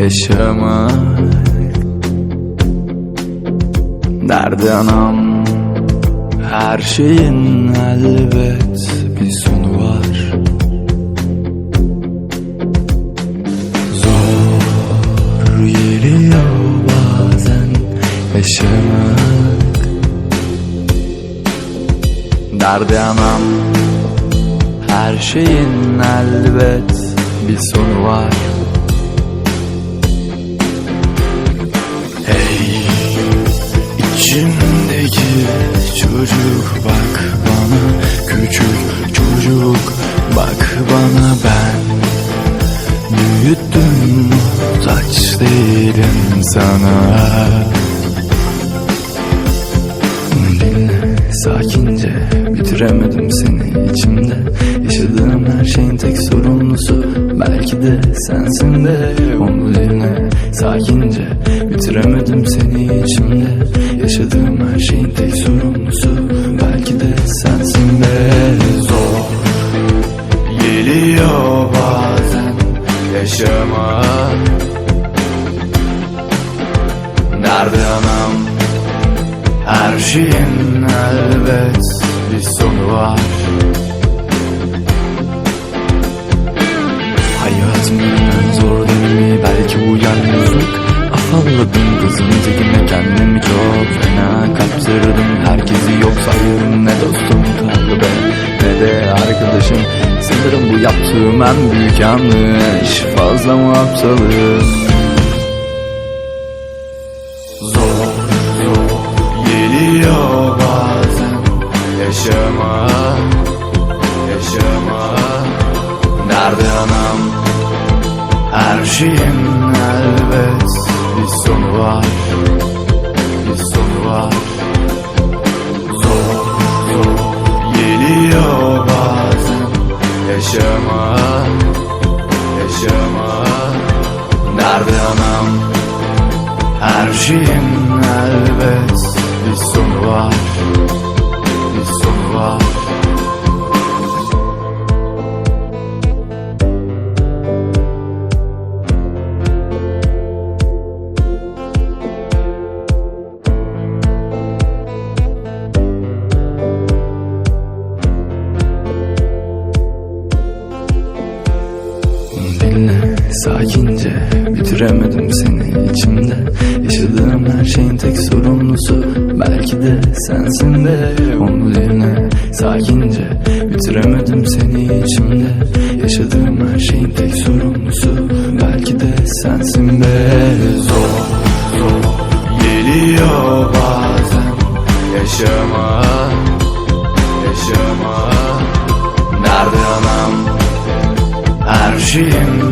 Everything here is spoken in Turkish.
yaşamak. Derdi anam? Her şeyin elbet bir sonu var. Zor geliyor bazen yaşamak. Derdi anam? Her şeyin elbet bir sonu var içimdeki çocuk bak bana Küçük çocuk bak bana. Ben Büyüttüm muhtaç değilim sana. Dinle sakince bitiremedim seni içimde. Yaşadığım her şeyin tek sorumlusu Belki de sensin de bitiremedim seni içimde. Yaşadığım her şeyin tek sorumlusu. Belki de sensin de Zor geliyor bazen yaşamak. Nerede anam? Her şeyin elbet bir sonu var. Hayatımın en zor dönemi belki bu yalnızlık Afalladım kızın tekine kendimi çok fena. Kaptırdım Herkesi yok sayıyorum ne dostum? Kaldı be ne de arkadaşım. Sanırım bu yaptığım en büyük yanlış. Fazla mı aptalım Zor, zor geliyor bazen. Yaşamak, yaşamak. Nerede anam? Her şeyin elbet sonu var, bir sonu var. Zor, zor geliyor bazen yaşamak, yaşamak. Nerede anam? Her şeyin elbet bir sonu var Bir sonu var sakince bitiremedim seni içimde. Yaşadığım her şeyin tek sorumlusu Belki de sensin de. Onu dinle sakince bitiremedim seni içimde. Yaşadığım her şeyin tek sorumlusu Belki de sensin de Zor zor geliyor bazen. Yaşamak Yaşamak Nerede anam? Her şeyin